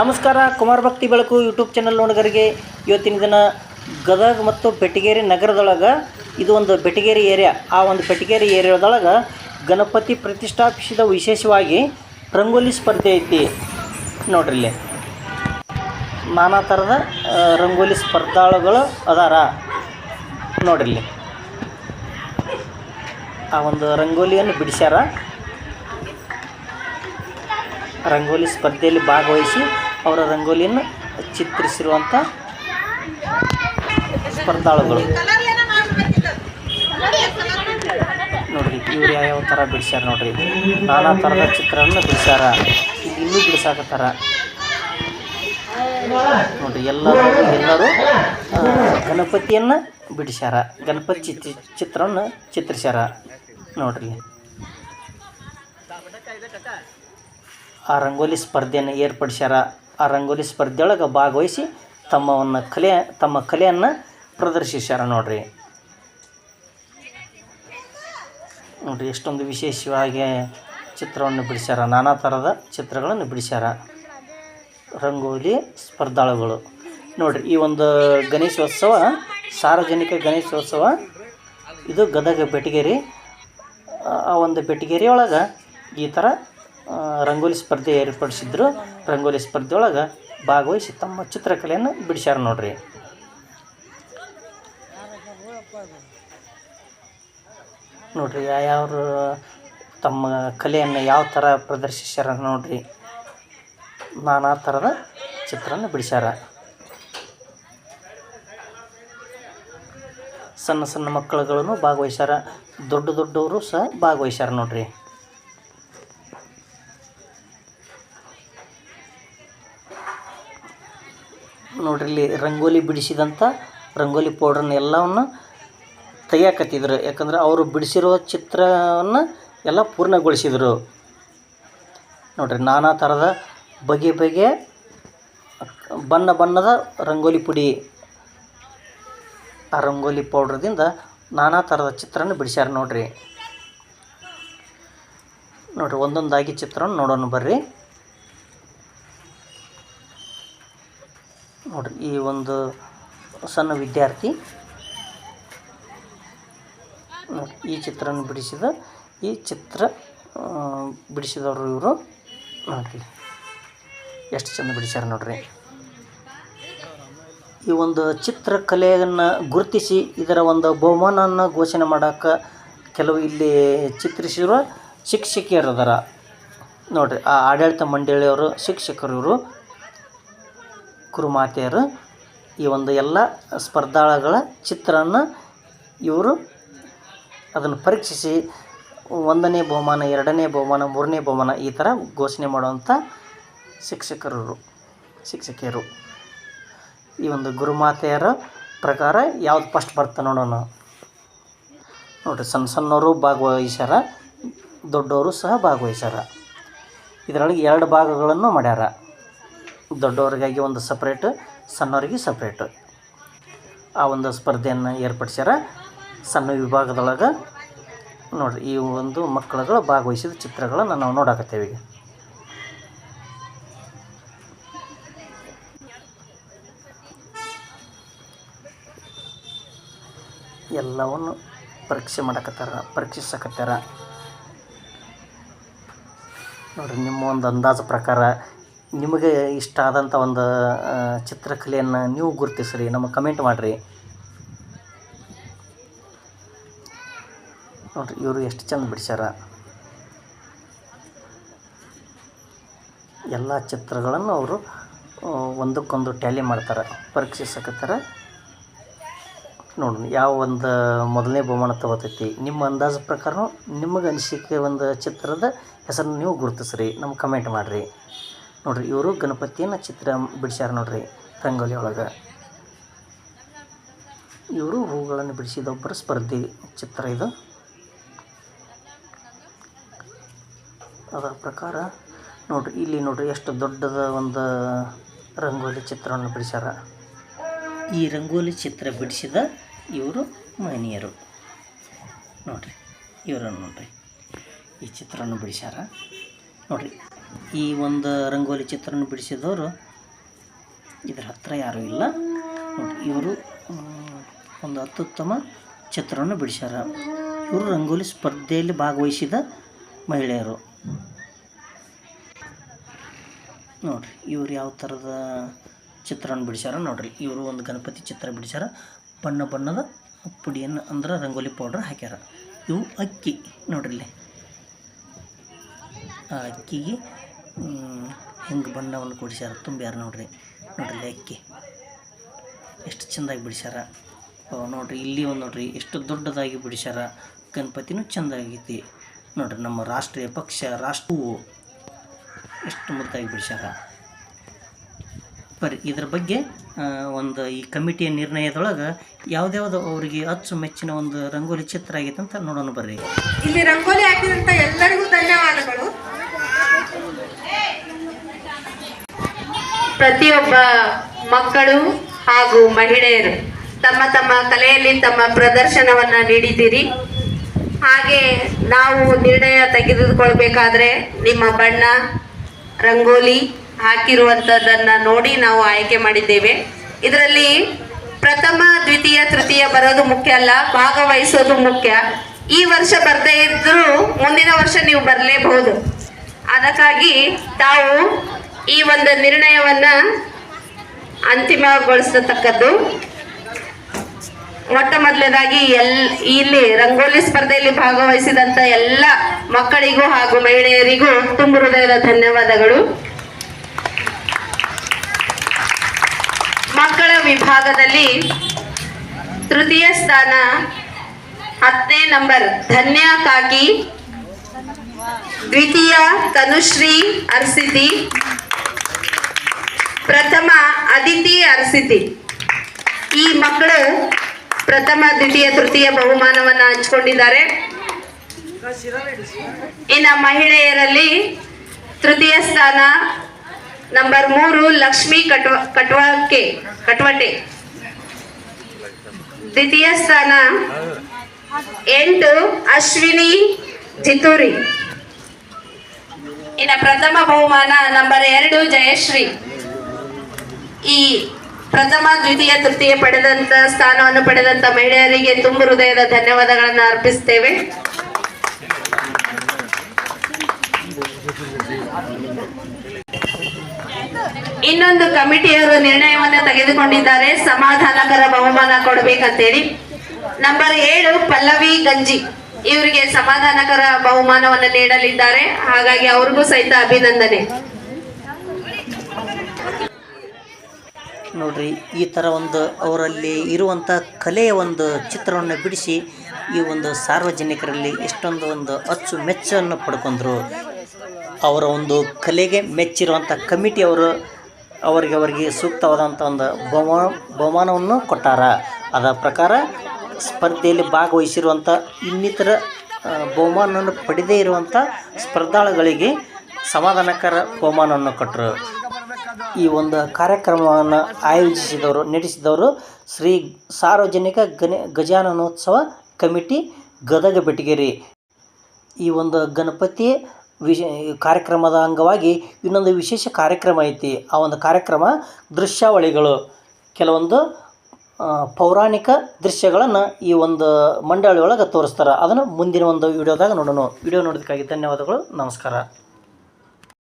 ನಮಸ್ಕಾರ, ಕುಮಾರ್ ಭಕ್ತಿ ಬೆಳಕು ಯೂಟ್ಯೂಬ್ ಚಾನಲ್ ನೋಡಿಗರಿಗೆ. ಇವತ್ತಿನ ದಿನ ಗದಗ ಮತ್ತು ಬೆಟಗೇರಿ ನಗರದೊಳಗೆ ಇದು ಒಂದು ಬೆಟಗೇರಿ ಏರಿಯಾ. ಆ ಒಂದು ಬೆಟಗೇರಿ ಏರಿಯಾದೊಳಗೆ ಗಣಪತಿ ಪ್ರತಿಷ್ಠಾಪಿಸಿದ ವಿಶೇಷವಾಗಿ ರಂಗೋಲಿ ಸ್ಪರ್ಧೆ ಐತಿ ನೋಡ್ರಿ ನಾನಾ ಥರದ ರಂಗೋಲಿ ಸ್ಪರ್ಧಾಳುಗಳು ಅದಾರ ನೋಡ್ರಿ ಆ ಒಂದು ರಂಗೋಲಿಯನ್ನು ಬಿಡಿಸ್ಯಾರ. ರಂಗೋಲಿ ಸ್ಪರ್ಧೆಯಲ್ಲಿ ಭಾಗವಹಿಸಿ ಅವರ ರಂಗೋಲಿಯನ್ನು ಚಿತ್ರಿಸಿರುವಂಥ ಸ್ಪರ್ಧಾಳುಗಳು. ನೋಡ್ರಿ, ಇವ್ರು ಯಾವ್ಯಾವ ಥರ ಬಿಡಿಸ್ಯಾರ ನೋಡ್ರಿ. ನಾನಾ ಥರದ ಚಿತ್ರವನ್ನು ಬಿಡಿಸ್ಯಾರ. ಇನ್ನೂ ಬಿಡಿಸಾಕತ್ತಾರ ನೋಡ್ರಿ, ಎಲ್ಲರೂ ಎಲ್ಲರೂ ಗಣಪತಿಯನ್ನು ಬಿಡಿಸ್ಯಾರ. ಗಣಪತಿ ಚಿತ್ರ ಚಿತ್ರವನ್ನು ಚಿತ್ರಿಸ್ಯಾರ. ನೋಡ್ರಿ. ಆ ರಂಗೋಲಿ ಸ್ಪರ್ಧೆಯನ್ನು ಏರ್ಪಡಿಸ್ಯಾರ. ಆ ರಂಗೋಲಿ ಸ್ಪರ್ಧೆಯೊಳಗೆ ಭಾಗವಹಿಸಿ ತಮ್ಮವನ್ನು ಕಲೆ, ತಮ್ಮ ಕಲೆಯನ್ನು ಪ್ರದರ್ಶಿಸ್ಯಾರ ನೋಡ್ರಿ. ನೋಡ್ರಿ, ಎಷ್ಟೊಂದು ವಿಶೇಷವಾಗಿ ಚಿತ್ರವನ್ನು ಬಿಡಿಸ್ಯಾರ, ನಾನಾ ಥರದ ಚಿತ್ರಗಳನ್ನು ಬಿಡಿಸ್ಯಾರ. ರಂಗೋಲಿ ಸ್ಪರ್ಧಾಳುಗಳು. ನೋಡ್ರಿ, ಈ ಒಂದು ಗಣೇಶೋತ್ಸವ, ಸಾರ್ವಜನಿಕ ಗಣೇಶೋತ್ಸವ, ಇದು ಗದಗ ಬೆಟಗೇರಿ ಆ- ಒಂದು ಬೆಟಗೇರಿ ಒಳಗೆ ಈ ಥರ ರಂಗೋಲಿ ಸ್ಪರ್ಧೆ ಏರ್ಪಡಿಸಿದ್ರು. ರಂಗೋಲಿ ಸ್ಪರ್ಧೆಯೊಳಗೆ ಭಾಗವಹಿಸಿ ತಮ್ಮ ಚಿತ್ರಕಲೆಯನ್ನು ಬಿಡಿಸ್ಯಾರ ನೋಡ್ರಿ. ನೋಡ್ರಿ ಯಾವ್ಯಾವ್ರು ತಮ್ಮ ಕಲೆಯನ್ನು ಯಾವ ಥರ ಪ್ರದರ್ಶಿಸ್ಯಾರ ನೋಡ್ರಿ. ನಾನಾ ಥರದ ಚಿತ್ರನ ಬಿಡಿಸ್ಯಾರ. ಸಣ್ಣ ಸಣ್ಣ ಮಕ್ಕಳುಗಳನ್ನು ಭಾಗವಹಿಸ್ಯಾರ. ದೊಡ್ಡ ದೊಡ್ಡವರು ಸಹ ಭಾಗವಹಿಸ್ಯಾರ ನೋಡ್ರಿ. ನೋಡ್ರಿ, ಇಲ್ಲಿ ರಂಗೋಲಿ ಬಿಡಿಸಿದಂಥ ರಂಗೋಲಿ ಪೌಡ್ರನ್ನ ಎಲ್ಲವನ್ನು ತೆಗಿಯಾಕತ್ತಿದ್ರು. ಯಾಕಂದ್ರೆ ಅವರು ಬಿಡಿಸಿರೋ ಚಿತ್ರವನ್ನು ಎಲ್ಲ ಪೂರ್ಣಗೊಳಿಸಿದರು. ನೋಡ್ರಿ, ನಾನಾ ಥರದ ಬಗೆ ಬಗೆ ಬಣ್ಣ ಬಣ್ಣದ ರಂಗೋಲಿ ಪುಡಿ ಆ ರಂಗೋಲಿ ಪೌಡ್ರದಿಂದ ನಾನಾ ಥರದ ಚಿತ್ರನ ಬಿಡಿಸ್ಯಾರ ನೋಡ್ರಿ. ನೋಡ್ರಿ, ಒಂದೊಂದಾಗಿ ಚಿತ್ರವನ್ನು ನೋಡೋಣ ಬರ್ರಿ. ನೋಡ್ರಿ, ಈ ಒಂದು ಸಣ್ಣ ವಿದ್ಯಾರ್ಥಿ ಈ ಚಿತ್ರನ ಬಿಡಿಸಿದ, ಈ ಚಿತ್ರ ಬಿಡಿಸಿದವರು ಇವರು. ನೋಡಿರಿ, ಎಷ್ಟು ಚಂದ ಬಿಡಿಸ್ಯಾರ ನೋಡ್ರಿ. ಈ ಒಂದು ಚಿತ್ರಕಲೆಯನ್ನು ಗುರುತಿಸಿ, ಇದರ ಒಂದು ಬಹುಮಾನವನ್ನು ಘೋಷಣೆ ಮಾಡೋಕ್ಕೆ ಕೆಲವು ಇಲ್ಲಿ ಚಿತ್ರಿಸಿರುವ ಶಿಕ್ಷಕಿಯರು ಅದಾರ ನೋಡ್ರಿ, ಆ ಆಡಳಿತ ಮಂಡಳಿಯವರು, ಶಿಕ್ಷಕರು ಇವರು. ಕುರುಮಾತೆಯರು ಈ ಒಂದು ಎಲ್ಲ ಸ್ಪರ್ಧಾಳುಗಳ ಚಿತ್ರನ ಇವರು ಅದನ್ನು ಪರೀಕ್ಷಿಸಿ ಒಂದನೇ ಬಹುಮಾನ, ಎರಡನೇ ಬಹುಮಾನ, ಮೂರನೇ ಬಹುಮಾನ ಈ ಥರ ಘೋಷಣೆ ಮಾಡುವಂಥ ಶಿಕ್ಷಕರರು, ಶಿಕ್ಷಕಿಯರು. ಈ ಒಂದು ಗುರುಮಾತೆಯರ ಪ್ರಕಾರ ಯಾವ್ದು ಫಸ್ಟ್ ಬರ್ತ ನೋಡೋಣ. ನೋಡಿರಿ, ಸಣ್ಣ ಸಣ್ಣವರು ಭಾಗವಹಿಸ್ಯಾರ, ದೊಡ್ಡವರು ಸಹ ಭಾಗವಹಿಸ್ಯಾರ. ಇದರೊಳಗೆ ಎರಡು ಭಾಗಗಳನ್ನು ಮಾಡ್ಯಾರ. ದೊಡ್ಡವರಿಗಾಗಿ ಒಂದು ಸಪ್ರೇಟ್ ಸಣ್ಣವರಿಗೆ ಸಪ್ರೇಟ್ ಆ ಒಂದು ಸ್ಪರ್ಧೆಯನ್ನು ಏರ್ಪಡಿಸ್ಯಾರ. ಸಣ್ಣ ವಿಭಾಗದೊಳಗೆ ನೋಡಿರಿ, ಈ ಒಂದು ಮಕ್ಕಳುಗಳು ಭಾಗವಹಿಸಿದ ಚಿತ್ರಗಳನ್ನು ನಾವು ನೋಡಾಕತ್ತೇವೆ ಈಗ. ಎಲ್ಲವನ್ನು ಪರೀಕ್ಷೆ ಮಾಡಕತ್ತಾರ, ಪರೀಕ್ಷಿಸಕತ್ತಾರ. ನೋಡಿರಿ, ನಿಮ್ಮ ಒಂದು ಅಂದಾಜು ಪ್ರಕಾರ ನಿಮಗೆ ಇಷ್ಟ ಆದಂಥ ಒಂದು ಚಿತ್ರಕಲೆಯನ್ನು ನೀವು ಗುರುತಿಸ್ರಿ. ನಮಗೆ ಕಮೆಂಟ್ ಮಾಡಿರಿ. ನೋಡಿರಿ, ಇವರು ಎಷ್ಟು ಚಂದ ಬಿಡಿಸ್ಯಾರ. ಎಲ್ಲ ಚಿತ್ರಗಳನ್ನು ಅವರು ಒಂದಕ್ಕೊಂದು ಟ್ಯಾಲಿ ಮಾಡ್ತಾರೆ, ಪರೀಕ್ಷಿಸಕತ್ತಾರೆ. ನೋಡಿ ಯಾವ ಒಂದು ಮೊದಲನೇ ಬಹುಮಾನ ತಗೋತೈತಿ, ನಿಮ್ಮ ಅಂದಾಜು ಪ್ರಕಾರ ನಿಮಗೆ ಅನಿಸಿಕೆ ಒಂದು ಚಿತ್ರದ ಹೆಸರನ್ನು ನೀವು ಗುರುತಿಸ್ರಿ. ನಮ್ಗೆ ಕಮೆಂಟ್ ಮಾಡಿರಿ. ನೋಡ್ರಿ, ಇವರು ಗಣಪತಿಯನ್ನು ಚಿತ್ರ ಬಿಡಿಸ್ಯಾರ ನೋಡ್ರಿ, ರಂಗೋಲಿ ಒಳಗೆ. ಇವರು ಹೂಗಳನ್ನು ಬಿಡಿಸಿದ ಒಬ್ಬರ ಸ್ಪರ್ಧಿ ಚಿತ್ರ ಇದು. ಅದರ ಪ್ರಕಾರ ನೋಡ್ರಿ, ಇಲ್ಲಿ ನೋಡ್ರಿ ಎಷ್ಟು ದೊಡ್ಡದ ಒಂದು ರಂಗೋಲಿ ಚಿತ್ರವನ್ನು ಬಿಡಿಸ್ಯಾರ. ಈ ರಂಗೋಲಿ ಚಿತ್ರ ಬಿಡಿಸಿದ ಇವರು ಮಹನೀಯರು. ನೋಡ್ರಿ, ಇವರನ್ನು ನೋಡ್ರಿ, ಈ ಚಿತ್ರವನ್ನು ಬಿಡಿಸ್ಯಾರ. ನೋಡ್ರಿ ಈ ಒಂದು ರಂಗೋಲಿ ಚಿತ್ರನ ಬಿಡಿಸಿದವರು. ಇದ್ರ ಹತ್ರ ಯಾರೂ ಇಲ್ಲ. ಇವರು ಒಂದು ಅತ್ಯುತ್ತಮ ಚಿತ್ರವನ್ನು ಬಿಡಿಸ್ಯಾರ. ಇವರು ರಂಗೋಲಿ ಸ್ಪರ್ಧೆಯಲ್ಲಿ ಭಾಗವಹಿಸಿದ ಮಹಿಳೆಯರು. ನೋಡ್ರಿ, ಇವರು ಯಾವ ಥರದ ಚಿತ್ರವನ್ನು ಬಿಡಿಸ್ಯಾರ ನೋಡ್ರಿ. ಇವರು ಒಂದು ಗಣಪತಿ ಚಿತ್ರ ಬಿಡಿಸ್ಯಾರ. ಬಣ್ಣ ಬಣ್ಣದ ಪುಡಿಯನ್ನು ಅಂದ್ರೆ ರಂಗೋಲಿ ಪೌಡ್ರ್ ಹಾಕ್ಯಾರ. ಇವು ಅಕ್ಕಿ. ನೋಡ್ರಿ ಇಲ್ಲಿ. ಆ ಅಕ್ಕಿಗೆ ಹಿಂಗೆ ಬಣ್ಣವನ್ನು ಕೊಡಿಸ್ಯಾರ ತುಂಬ್ಯಾರ ನೋಡ್ರಿ? ನೋಡ್ರಿ ಲೆಕ್ಕಿ. ಎಷ್ಟು ಚೆಂದಾಗಿ ಬಿಡಿಸ್ಯಾರ. ನೋಡ್ರಿ, ಇಲ್ಲಿ ಒಂದು ನೋಡ್ರಿ, ಎಷ್ಟು ದೊಡ್ಡದಾಗಿ ಬಿಡಿಸ್ಯಾರ. ಗಣಪತಿನೂ ಚೆಂದಾಗೈತಿ. ನೋಡ್ರಿ, ನಮ್ಮ ರಾಷ್ಟ್ರೀಯ ಪಕ್ಷ, ರಾಷ್ಟ್ರವು ಎಷ್ಟು ಮುದ್ದಾಗಿ ಬಿಡಿಸ್ಯಾರ. ಬರ್ರಿ ಇದ್ರ ಬಗ್ಗೆ ಒಂದು ಈ ಕಮಿಟಿಯ ನಿರ್ಣಯದೊಳಗೆ ಯಾವ್ದ್ಯಾವ್ದು ಅವರಿಗೆ ಅಚ್ಚುಮೆಚ್ಚಿನ ಒಂದು ರಂಗೋಲಿ ಚಿತ್ರ ಆಗಿತ್ತು ಅಂತ ನೋಡೋಣ ಬರ್ರಿ. ಇಲ್ಲಿ ರಂಗೋಲಿ ಹಾಕಿದಂತ ಎಲ್ಲರಿಗೂ ಧನ್ಯವಾದಗಳು. ಪ್ರತಿಯೊಬ್ಬ ಮಕ್ಕಳು ಹಾಗೂ ಮಹಿಳೆಯರು ತಮ್ಮ ತಮ್ಮ ಕಲೆಯಲ್ಲಿ ತಮ್ಮ ಪ್ರದರ್ಶನವನ್ನ ನೀಡಿದ್ದೀರಿ. ಹಾಗೆ ನಾವು ನಿರ್ಣಯ ತೆಗೆದುಕೊಳ್ಬೇಕಾದ್ರೆ ನಿಮ್ಮ ಬಣ್ಣ, ರಂಗೋಲಿ ಹಾಕಿರುವಂಥದ್ದನ್ನು ನೋಡಿ ನಾವು ಆಯ್ಕೆ ಮಾಡಿದ್ದೇವೆ. ಇದರಲ್ಲಿ ಪ್ರಥಮ, ದ್ವಿತೀಯ, ತೃತೀಯ ಬರೋದು ಮುಖ್ಯ ಅಲ್ಲ, ಭಾಗವಹಿಸೋದು ಮುಖ್ಯ. ಈ ವರ್ಷ ಬರದೇ ಇದ್ರೂ ಮುಂದಿನ ವರ್ಷ ನೀವು ಬರಲೇಬಹುದು. ಅದಕ್ಕಾಗಿ ತಾವು ಈ ಒಂದು ನಿರ್ಣಯವನ್ನ ಅಂತಿಮಗೊಳಿಸತಕ್ಕದ್ದು. ಮೊಟ್ಟ ಮೊದಲನೇದಾಗಿ ಎಲ್, ಇಲ್ಲಿ ರಂಗೋಲಿ ಸ್ಪರ್ಧೆಯಲ್ಲಿ ಭಾಗವಹಿಸಿದಂತ ಎಲ್ಲ ಮಕ್ಕಳಿಗೂ ಹಾಗೂ ಮಹಿಳೆಯರಿಗೂ ತುಂಬ ಹೃದಯದ ಧನ್ಯವಾದಗಳು. ಮಕ್ಕಳ ವಿಭಾಗದಲ್ಲಿ ತೃತೀಯ ಸ್ಥಾನ ಹತ್ತನೇ ನಂಬರ್ ಧನ್ಯ ಕಾಕಿ ದ್ವಿತೀಯ ತನುಶ್ರೀ ಅರ್ಸಿತಿ. ಪ್ರಥಮ ಅದಿತಿ ಅರ್ಸಿತಿ. ಈ ಮಕ್ಕಳು ಪ್ರಥಮ, ದ್ವಿತೀಯ, ತೃತೀಯ ಬಹುಮಾನವನ್ನ ಹಂಚಿಕೊಂಡಿದ್ದಾರೆ. ಇನ್ನ ಮಹಿಳೆಯರಲ್ಲಿ ತೃತೀಯ ಸ್ಥಾನ ನಂಬರ್ ಮೂರು ಲಕ್ಷ್ಮಿ ಕಟ್ವ ಕಟ್ವಾಕೆ ಕಟ್ವಟೆ. ದ್ವಿತೀಯ ಸ್ಥಾನ ಎಂಟು ಅಶ್ವಿನಿ ಜಿತೂರಿ ಇನ್ನ ಪ್ರಥಮ ಬಹುಮಾನ ನಂಬರ್ ಎರಡು ಜಯಶ್ರೀ. ಈ ಪ್ರಥಮ ದ್ವಿತೀಯ ತೃತೀಯ ಪಡೆದಂತ ಸ್ಥಾನವನ್ನು ಪಡೆದಂತ ಮಹಿಳೆಯರಿಗೆ ತುಂಬ ಹೃದಯದ ಧನ್ಯವಾದಗಳನ್ನು ಅರ್ಪಿಸ್ತೇವೆ. ಇನ್ನೊಂದು ಕಮಿಟಿಯವರು ನಿರ್ಣಯವನ್ನು ತೆಗೆದುಕೊಂಡಿದ್ದಾರೆ. ಸಮಾಧಾನಕರ ಬಹುಮಾನ ಕೊಡಬೇಕಂತೇಳಿ. ನಂಬರ್ ಏಳು ಪಲ್ಲವಿ ಗಂಜಿ. ಇವರಿಗೆ ಸಮಾಧಾನಕರ ಬಹುಮಾನವನ್ನು ನೀಡಲಿದ್ದಾರೆ. ಹಾಗಾಗಿ ಅವ್ರಿಗೂ ಸಹಿತ ಅಭಿನಂದನೆ. ನೋಡ್ರಿ, ಈ ಥರ ಒಂದು ಅವರಲ್ಲಿ ಇರುವಂಥ ಕಲೆಯ ಒಂದು ಚಿತ್ರವನ್ನು ಬಿಡಿಸಿ ಈ ಒಂದು ಸಾರ್ವಜನಿಕರಲ್ಲಿ ಎಷ್ಟೊಂದು ಒಂದು ಅಚ್ಚು ಮೆಚ್ಚನ್ನು ಪಡ್ಕೊಂಡ್ರು. ಅವರ ಒಂದು ಕಲೆಗೆ ಮೆಚ್ಚಿರುವಂಥ ಕಮಿಟಿಯವರು ಅವರಿಗೆ ಅವರಿಗೆ ಸೂಕ್ತವಾದಂಥ ಒಂದು ಬಹುಮಾನ, ಬಹುಮಾನವನ್ನು ಕೊಟ್ಟಾರ. ಅದರ ಪ್ರಕಾರ ಸ್ಪರ್ಧೆಯಲ್ಲಿ ಭಾಗವಹಿಸಿರುವಂಥ ಇನ್ನಿತರ ಬಹುಮಾನವನ್ನು ಪಡೆದೇ ಇರುವಂಥ ಸ್ಪರ್ಧಾಳುಗಳಿಗೆ ಸಮಾಧಾನಕರ ಬಹುಮಾನವನ್ನು ಕೊಟ್ಟರು. ಈ ಒಂದು ಕಾರ್ಯಕ್ರಮವನ್ನು ಆಯೋಜಿಸಿದವರು, ನಡೆಸಿದವರು ಶ್ರೀ ಸಾರ್ವಜನಿಕ ಗಣ, ಗಜಾನನೋತ್ಸವ ಕಮಿಟಿ ಗದಗ ಬೆಟಗೇರಿ. ಈ ಒಂದು ಗಣಪತಿ ಕಾರ್ಯಕ್ರಮದ ಅಂಗವಾಗಿ ಇನ್ನೊಂದು ವಿಶೇಷ ಕಾರ್ಯಕ್ರಮ ಐತಿ. ಆ ಒಂದು ಕಾರ್ಯಕ್ರಮ ದೃಶ್ಯಾವಳಿಗಳು. ಕೆಲವೊಂದು ಪೌರಾಣಿಕ ದೃಶ್ಯಗಳನ್ನು ಈ ಒಂದು ಮಂಡಳಿ ಒಳಗೆ ತೋರಿಸ್ತಾರೆ. ಅದನ್ನು ಮುಂದಿನ ಒಂದು ವಿಡಿಯೋದಾಗ ನೋಡೋಣ. ವಿಡಿಯೋ ನೋಡೋದಕ್ಕಾಗಿ ಧನ್ಯವಾದಗಳು. ನಮಸ್ಕಾರ.